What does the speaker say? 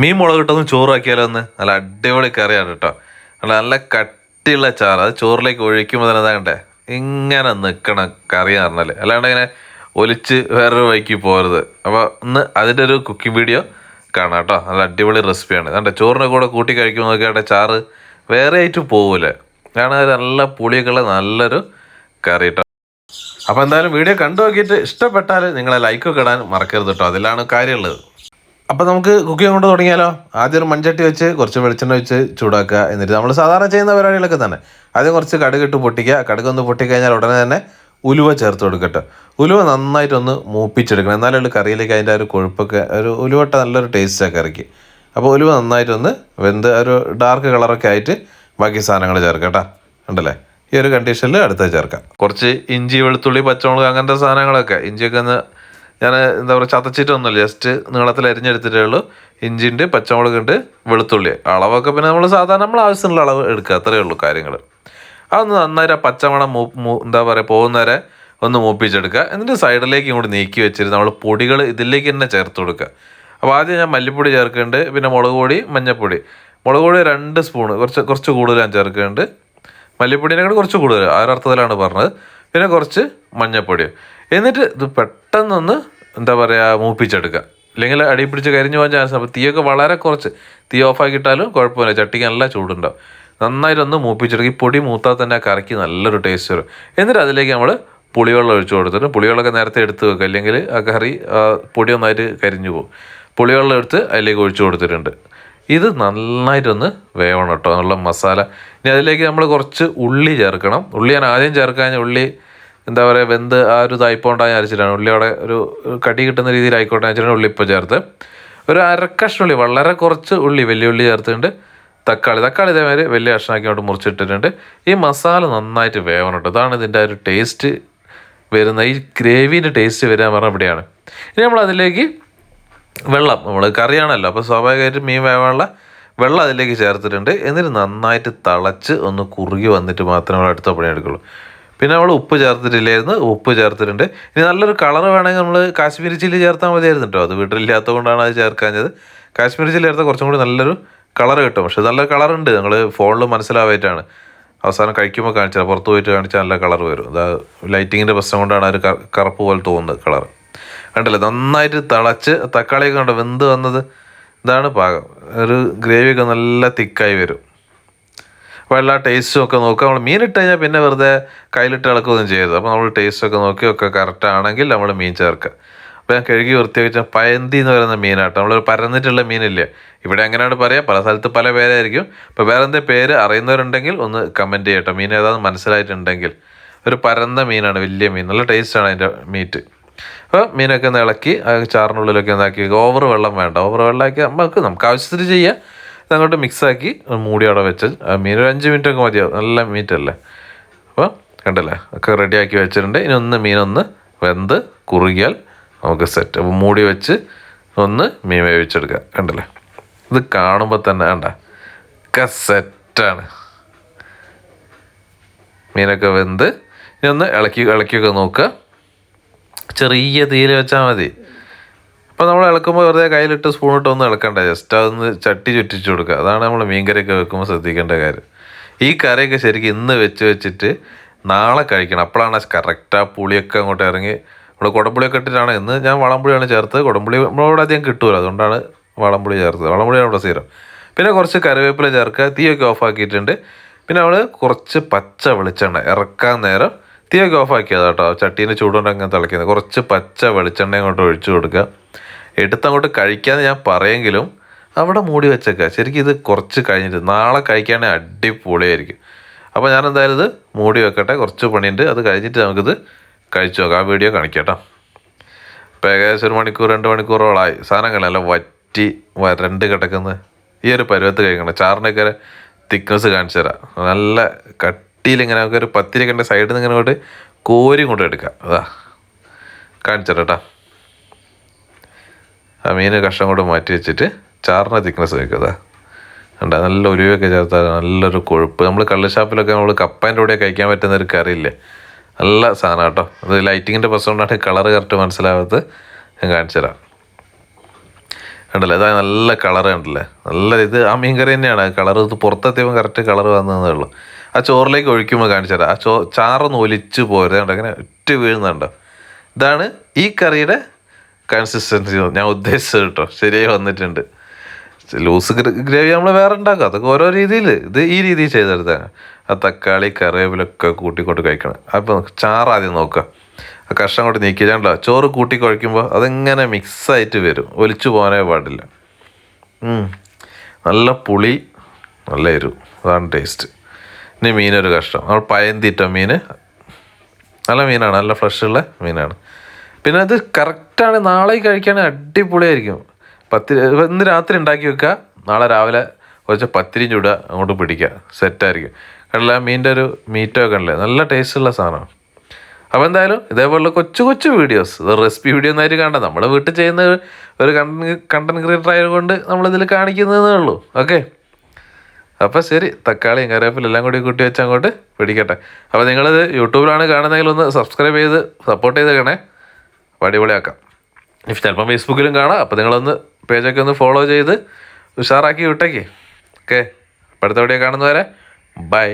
മീൻ മുളക് ഇട്ടൊന്ന് ചോറാക്കിയാലോ ഒന്ന് നല്ല അടിപൊളി കറിയാണ് കേട്ടോ. നല്ല കട്ടിയുള്ള ചാറ്. അത് ചോറിലേക്ക് ഒഴിക്കുമ്പോൾ തന്നെ ഇതാകണ്ടേ ഇങ്ങനെ നിൽക്കണം കറി പറഞ്ഞാൽ അല്ലാണ്ട് ഇങ്ങനെ ഒലിച്ച് വേറൊരു വഴിക്ക് പോരുത് അപ്പോൾ ഒന്ന് അതിന്റെ ഒരു കുക്കിംഗ് വീഡിയോ കാണാം കേട്ടോ. നല്ല അടിപൊളി റെസിപ്പിയാണ് അതുകൊണ്ട് ചോറിന്റെ കൂടെ കൂട്ടി കഴിക്കുമ്പോൾ നോക്കിയാട്ടെ ചാറ് വേറെ ആയിട്ട് പോകില്ല കാരണം അത് നല്ല പുളിയൊക്കെയുള്ള നല്ലൊരു കറി കേട്ടോ. അപ്പോൾ എന്തായാലും വീഡിയോ കണ്ടു നോക്കിയിട്ട് ഇഷ്ടപ്പെട്ടാൽ നിങ്ങളെ ലൈക്കൊക്കെ ഇടാൻ മറക്കരുത് കേട്ടോ. അതിലാണ് കാര്യമുള്ളത്. അപ്പോൾ നമുക്ക് കുക്ക് ചെയ്യാൻ കൊണ്ട് തുടങ്ങിയാലോ? ആദ്യം ഒരു മൺചട്ടി വെച്ച് കുറച്ച് വെളിച്ചെണ്ണ വെച്ച് ചൂടാക്കുക എന്നിട്ട് നമ്മൾ സാധാരണ ചെയ്യുന്ന പരിപാടികളൊക്കെ തന്നെ. ആദ്യം കുറച്ച് കടുക് ഇട്ട് പൊട്ടിക്കുക. കടുക് ഒന്ന് പൊട്ടിക്കഴിഞ്ഞാൽ ഉടനെ തന്നെ ഉലുവ ചേർത്ത് കൊടുക്കട്ടെ ഉലുവ നന്നായിട്ടൊന്ന് മൂപ്പിച്ചെടുക്കണം. എന്നാലേ ഉള്ളൂ കറിയിലേക്ക് അതിന്റെ ആ ഒരു കൊഴുപ്പൊക്കെ ഒരു ഉലുവട്ട നല്ലൊരു ടേസ്റ്റാണ് കറിക്ക് അപ്പോൾ ഉലുവ നന്നായിട്ടൊന്ന് വെന്ത് ഒരു ഡാർക്ക് കളറൊക്കെ ആയിട്ട് ബാക്കി സാധനങ്ങൾ ചേർക്കാം കേട്ടോ. ഉണ്ടല്ലേ ഈ ഒരു കണ്ടീഷനിൽ അടുത്ത ചേർക്കാം. കുറച്ച് ഇഞ്ചി വെളുത്തുള്ളി പച്ചമുളക് അങ്ങനത്തെ സാധനങ്ങളൊക്കെ ഇഞ്ചിയൊക്കെ ഒന്ന് ഞാൻ എന്താ പറയുക ചതച്ചിട്ടൊന്നുമില്ല. ജസ്റ്റ് നീളത്തിൽ അരിഞ്ഞെടുത്തിട്ടേ ഉള്ളൂ. ഇഞ്ചിന്റെ പച്ചമുളക് ഉണ്ട് വെളുത്തുള്ളി. അളവൊക്കെ പിന്നെ നമ്മൾ സാധാരണ നമ്മൾ ആവശ്യമുള്ള അളവ് എടുക്കുക. അത്രയേ ഉള്ളൂ കാര്യങ്ങൾ അതൊന്ന് നന്നായിട്ട് ആ പച്ചമണം മൂ എന്താ പറയുക പോകുന്നവരെ ഒന്ന് മൂപ്പിച്ചെടുക്കുക. എന്നിട്ട് സൈഡിലേക്ക് ഇങ്ങോട്ട് നീക്കി വെച്ചിട്ട് നമ്മൾ പൊടികൾ ഇതിലേക്ക് തന്നെ ചേർത്ത് കൊടുക്കുക. അപ്പോൾ ആദ്യം ഞാൻ മല്ലിപ്പൊടി ചേർക്കുന്നുണ്ട് പിന്നെ മുളക് പൊടി മഞ്ഞൾപ്പൊടി. മുളക് പൊടി രണ്ട് സ്പൂണ് കുറച്ച് കുറച്ച് കൂടുതൽ ഞാൻ ചേർക്കുന്നുണ്ട് മല്ലിപ്പൊടിനേക്കാൾ കുറച്ച് കൂടുതൽ ആ ഒരു അർത്ഥത്തിലാണ് പറഞ്ഞത്. പിന്നെ കുറച്ച് മഞ്ഞൾപ്പൊടി. എന്നിട്ട് ഇത് പെട്ടെന്നൊന്ന് എന്താ പറയുക മൂപ്പിച്ചെടുക്കുക അല്ലെങ്കിൽ അടി പിടിച്ച് കരിഞ്ഞു പോകാൻ ചാൻസ് അപ്പോൾ തീയൊക്കെ വളരെ കുറച്ച്. തീ ഓഫാക്കിയിട്ടാലും കുഴപ്പമില്ല. ചട്ടിക്ക് നല്ല ചൂടുണ്ടാവും. നന്നായിട്ടൊന്ന് മൂപ്പിച്ചെടുക്കും. ഈ പൊടി മൂത്താൽ തന്നെ കറിക്ക് നല്ലൊരു ടേസ്റ്റ് വരും. എന്നിട്ട് അതിലേക്ക് നമ്മൾ പുളിവെള്ളം ഒഴിച്ചു കൊടുത്തിട്ട് പുളിവെള്ളമൊക്കെ നേരത്തെ എടുത്ത് വെക്കുക. അല്ലെങ്കിൽ ആ കറി പൊടി ഒന്നായിട്ട് കരിഞ്ഞു പോകും. പുളിവെള്ളം എടുത്ത് അതിലേക്ക് ഒഴിച്ചു കൊടുത്തിട്ടുണ്ട്. ഇത് നന്നായിട്ടൊന്ന് വേവണം കേട്ടോ. നല്ല മസാല. ഇനി അതിലേക്ക് നമ്മൾ കുറച്ച് ഉള്ളി ചേർക്കണം. ഉള്ളി ഞാൻ ആദ്യം ചേർക്കാൻ ഉള്ളി എന്താ പറയുക വെന്ത് ആ ഒരു ഇതായിപ്പോണ്ടാന്ന് അരച്ചിട്ടാണ് ഉള്ളി അവിടെ ഒരു കടി കിട്ടുന്ന രീതിയിൽ ആയിക്കോട്ടെ വെച്ചിട്ടാണ് ഉള്ളി ഇപ്പോൾ ചേർത്ത്. ഒരു അരക്കഷ്ണം ഉള്ളി വളരെ കുറച്ച് ഉള്ളി വലിയ ഉള്ളി ചേർത്തിട്ടുണ്ട്. തക്കാളി തക്കാളി ഇതേമാതിരി വലിയ കഷ്ണമാക്കി അങ്ങോട്ട് മുറിച്ചിട്ടിട്ടുണ്ട്. ഈ മസാല നന്നായിട്ട് വേവണം കേട്ടോ ഇതാണ് ഇതിന്റെ ഒരു ടേസ്റ്റ് വരുന്ന ഈ ഗ്രേവീന്റെ ടേസ്റ്റ് വരാൻ പറഞ്ഞാൽ ഇവിടെയാണ്. ഇനി നമ്മൾ അതിലേക്ക് വെള്ളം നമ്മൾ കറിയാണല്ലോ അപ്പോൾ സ്വാഭാവികമായിട്ടും മീൻ വേവാനുള്ള വെള്ളം അതിലേക്ക് ചേർത്തിട്ടുണ്ട്. എന്നിട്ട് നന്നായിട്ട് തിളച്ച് ഒന്ന് കുറുകി വന്നിട്ട് മാത്രമേ അടുത്ത പണി എടുക്കുള്ളൂ പിന്നെ നമ്മൾ ഉപ്പ് ചേർത്തിട്ടില്ലായിരുന്നു ഉപ്പ് ചേർത്തിട്ടുണ്ട്. ഇനി നല്ലൊരു കളർ വേണമെങ്കിൽ നമ്മൾ കാശ്മീരി ചില്ലി ചേർത്താൽ മതിയായിരുന്നു കേട്ടോ അത് വീട്ടിലില്ലാത്ത കൊണ്ടാണ് അത് ചേർക്കാഞ്ഞത്. കാശ്മീരി ചില്ലി ചേർത്താൽ കുറച്ചും കൂടി നല്ലൊരു കളർ കിട്ടും. പക്ഷെ നല്ല കളറുണ്ട്. നിങ്ങൾ ഫോണിൽ മനസ്സിലാവായിട്ടാണ്. അവസാനം കഴിക്കുമ്പോൾ കാണിച്ചാൽ പുറത്ത് പോയിട്ട് കാണിച്ചാൽ നല്ല കളർ വരും. അത് ലൈറ്റിങ്ങിന്റെ പ്രശ്നം കൊണ്ടാണ് ഒരു കറുപ്പ് പോലെ തോന്നുന്നത് കളർ കണ്ടല്ലേ? നന്നായിട്ട് തിളച്ച് തക്കാളിയൊക്കെ കണ്ടോ? വെന്ത് വന്നത്? ഇതാണ് പാകം. ഒരു ഗ്രേവിയൊക്കെ നല്ല തിക്കായി വരും. എല്ലാ ടേസ്റ്റും ഒക്കെ നോക്കുക. നമ്മൾ മീൻ ഇട്ട് കഴിഞ്ഞാൽ പിന്നെ വെറുതെ കയ്യിലിട്ട് ഇളക്കുകയൊന്നും ചെയ്യരുത്. അപ്പോൾ നമ്മൾ ടേസ്റ്റ് ഒക്കെ നോക്കി ഒക്കെ കറക്റ്റ് ആണെങ്കിൽ നമ്മൾ മീൻ ചേർക്കുക. അപ്പോൾ ഞാൻ കഴുകി വൃത്തിയാക്കി പയന്തി എന്ന് പറയുന്ന മീനാട്ടോ. നമ്മളൊരു പരന്നിട്ടുള്ള മീനില്ലേ? ഇവിടെ എങ്ങനെയാണ് പറയുക പല സ്ഥലത്ത് പല പേരായിരിക്കും. അപ്പോൾ വേറെ എന്തെങ്കിലും പേര് അറിയുന്നവരുണ്ടെങ്കിൽ ഒന്ന് കമന്റ് ചെയ്യട്ടോ. മീൻ ഏതാണെന്ന് മനസ്സിലായിട്ടുണ്ടെങ്കിൽ. ഒരു പരന്ന മീനാണ് വലിയ മീൻ. നല്ല ടേസ്റ്റാണ് അതിന്റെ മീറ്റ് അപ്പോൾ മീനൊക്കെ ഒന്ന് ഇളക്കി ചാറിനുള്ളിലൊക്കെ ഒന്നാക്കി ഓവർ വെള്ളം വേണ്ട. ഓവർ വെള്ളമാക്കി നമുക്ക് നമുക്ക് ആവശ്യത്തിന് ചെയ്യാം. ഇതങ്ങോട്ട് മിക്സാക്കി മൂടി അവിടെ വെച്ച്. മീൻ ഒരു അഞ്ച് മിനിറ്റ് ഒക്കെ മതിയാവും. നല്ല മീറ്റ് അല്ലേ അപ്പോൾ കണ്ടല്ലേ? ഒക്കെ റെഡിയാക്കി വെച്ചിട്ടുണ്ട്. ഇനി ഒന്ന് മീനൊന്ന് വെന്ത് കുറുകിയാൽ നമുക്ക് സെറ്റ് അപ്പോൾ മൂടി വെച്ച് ഒന്ന് മീൻ വേവിച്ചെടുക്കുക. കണ്ടല്ലേ? ഇത് കാണുമ്പോൾ തന്നെ വേണ്ട ഒക്കെ സെറ്റാണ് മീനൊക്കെ വെന്ത് ഇനി ഒന്ന് ഇളക്കി ഇളക്കിയൊക്കെ നോക്കുക. ചെറിയ തീയിൽ വെച്ചാൽ മതി. അപ്പോൾ നമ്മൾ ഇളക്കുമ്പോൾ വെറുതെ കയ്യിലിട്ട് സ്പൂണിട്ട് ഒന്ന് ഇളക്കണ്ട. ജസ്റ്റ് അതൊന്ന് ചട്ടി ചുറ്റിച്ച് കൊടുക്കുക. അതാണ് നമ്മൾ മീൻകറിയൊക്കെ വെക്കുമ്പോൾ ശ്രദ്ധിക്കേണ്ട കാര്യം. ഈ കറിയൊക്കെ ശരിക്കും ഇന്ന് വെച്ച് വെച്ചിട്ട് നാളെ കഴിക്കണം. അപ്പോഴാണ് കറക്റ്റ് ആ പുളിയൊക്കെ അങ്ങോട്ട് ഇറങ്ങി. നമ്മൾ കുടംപുളിയൊക്കെ ഇട്ടിട്ടാണ് ഇന്ന് ഞാൻ വളംപുളിയാണ് ചേർത്തത്. കുടംപുളി നമ്മളോട് അധികം കിട്ടുമല്ലോ അതുകൊണ്ടാണ് വളംപുളി ചേർത്തത്. വളംപുളിയാണ് ഇവിടെ സ്ഥിരം പിന്നെ കുറച്ച് കറിവേപ്പില ചേർക്കുക. തീയൊക്കെ ഓഫ് ആക്കിയിട്ടുണ്ട്. പിന്നെ നമ്മൾ കുറച്ച് പച്ച വെളിച്ചെണ്ണ ഇറക്കാൻ നേരം തീയൊക്കെ ഓഫ് ആക്കിയതാട്ടോ. കേട്ടോ ചട്ടീന്റെ ചൂടുകൊണ്ട് അങ്ങനെ തിളയ്ക്കുന്നത്. കുറച്ച് പച്ച വെളിച്ചെണ്ണ അങ്ങോട്ട് ഒഴിച്ചു കൊടുക്കുക. എടുത്തങ്ങോട്ട് കഴിക്കാന്ന് ഞാൻ പറയെങ്കിലും അവിടെ മൂടി വെച്ചേക്കുക ശരിക്കും ഇത് കുറച്ച് കഴിഞ്ഞിട്ട് നാളെ കഴിക്കുകയാണെങ്കിൽ അടിപൊളിയായിരിക്കും. അപ്പോൾ ഞാൻ എന്തായാലും ഇത് മൂടി വെക്കട്ടെ കുറച്ച് പണിയുണ്ട് അത് കഴിഞ്ഞിട്ട് നമുക്കിത് കഴിച്ചു നോക്കാം. ആ വീഡിയോ കാണിക്കാം കേട്ടോ. ഏകദേശം ഒരു മണിക്കൂർ രണ്ട് മണിക്കൂറോളായി. സാധനങ്ങളല്ല വറ്റി വരണ്ട് കിടക്കുന്നത് ഈ ഒരു പരുവത്ത് കഴിക്കണം. ചാറിനൊക്കെ തിക്നെസ് കാണിച്ചു തരാം. നല്ല കട്ടിയിൽ ഇങ്ങനെ നമുക്ക് ഒരു പത്തിരിക്കന്റെ സൈഡിൽ നിന്ന് ഇങ്ങനെ കോരി കൊണ്ടെടുക്കാം അതാ. കാണിച്ചു തരാം കേട്ടോ. ആ മീൻ കഷ്ണം കൊണ്ട് മാറ്റി വെച്ചിട്ട് ചാറിന് തിക്നെസ് വെക്കുക ഉണ്ട് നല്ല ഉരുവൊക്കെ ചേർത്താൽ നല്ലൊരു കൊഴുപ്പ്. നമ്മൾ കള്ളുഷാപ്പിലൊക്കെ നമ്മൾ കപ്പേന്റെ കൂടെ കഴിക്കാൻ പറ്റുന്ന ഒരു കറിയില്ലേ? നല്ല സാധനം കേട്ടോ. അത് ലൈറ്റിങ്ങിന്റെ പ്രശ്നം കൊണ്ടാണ് കളർ കറക്റ്റ് മനസ്സിലാവാത്തത് ഞാൻ കാണിച്ചു തരാം. ഉണ്ടല്ലേ ഇതാ നല്ല കളർ ഉണ്ടല്ലേ നല്ല ഇത് ആ മീൻ കറി തന്നെയാണ്. കളർ ഇത് പുറത്തെത്തിയപ്പോൾ കറക്റ്റ് കളർ വന്നതേ ഉള്ളൂ. ആ ചോറിലേക്ക് ഒഴിക്കുമ്പോൾ കാണിച്ചു തരാം. ആ ചോ ചാറൊന്ന് ഒലിച്ച് പോരുത്. കണ്ടോ? അങ്ങനെ ഒറ്റ വീഴുന്നുണ്ടോ? ഇതാണ് ഈ കറിയുടെ കൺസിസ്റ്റൻസി ഞാൻ ഉദ്ദേശിച്ചത് കേട്ടോ. ശരിയായി വന്നിട്ടുണ്ട്. ലൂസ് ഗ്രേവി നമ്മൾ വേറെ ഉണ്ടാക്കുക അതൊക്കെ ഓരോ രീതിയിൽ ഇത് ഈ രീതിയിൽ ചെയ്തെടുത്താണ് ആ തക്കാളി കറിവേപ്പിലൊക്കെ കൂട്ടിക്കൊണ്ട് കഴിക്കണം. അപ്പം ചാറ് ആദ്യം നോക്കുക. ആ കഷ്ണം കൊണ്ട് നീക്കിയാണ്ടോ ചോറ് കൂട്ടി കുഴയ്ക്കുമ്പോൾ അതിങ്ങനെ മിക്സായിട്ട് വരും? ഒലിച്ചു പോകാനേ പാടില്ല. നല്ല പുളി നല്ല എരിവ്. അതാണ് ടേസ്റ്റ് ഇനി മീനൊരു കഷ്ണം. നമ്മൾ പയന്തിട്ട മീൻ നല്ല മീനാണ്. നല്ല ഫ്രഷ് ഉള്ള മീനാണ്. പിന്നെ അത് കറക്റ്റാണ് നാളെ കഴിക്കുകയാണെങ്കിൽ അടിപൊളിയായിരിക്കും. പത്തിരി ഇന്ന് രാത്രി ഉണ്ടാക്കി വെക്കുക. നാളെ രാവിലെ കുറച്ച് പത്തിരി ചൂടുക അങ്ങോട്ട് പിടിക്കുക. സെറ്റായിരിക്കും കണ്ടില്ല മീന്റെ ഒരു മീറ്റോ ഉണ്ടല്ലേ? നല്ല ടേസ്റ്റുള്ള സാധനമാണ് അപ്പോൾ എന്തായാലും ഇതേപോലുള്ള കൊച്ചു കൊച്ചു വീഡിയോസ് ഇത് റെസിപ്പി വീഡിയോ ഒന്നായിട്ട് കാണണ്ട. നമ്മുടെ വീട്ടിൽ ചെയ്യുന്ന ഒരു കണ്ടന്റ് കണ്ടന്റ് ക്രിയേറ്റർ ആയതുകൊണ്ട് നമ്മളിതിൽ കാണിക്കുന്നതേ ഉള്ളൂ. ഓക്കെ അപ്പോൾ ശരി. തക്കാളിയും കറിവേപ്പിലും എല്ലാം കൂടി കൂട്ടി വെച്ച് അങ്ങോട്ട് പിടിക്കട്ടെ. അപ്പോൾ നിങ്ങളിത് യൂട്യൂബിലാണ് കാണുന്നതെങ്കിൽ ഒന്ന് സബ്സ്ക്രൈബ് ചെയ്ത് സപ്പോർട്ട് ചെയ്തേക്കണേ. അടിപൊളിയാക്കാം. ചിലപ്പം ഫേസ്ബുക്കിലും കാണാം. അപ്പോൾ നിങ്ങളൊന്ന് പേജൊക്കെ ഒന്ന് ഫോളോ ചെയ്ത് ഉഷാറാക്കി വിട്ടേക്കേ. ഓക്കെ അടുത്ത വീഡിയോ കാണുന്നവരെ ബൈ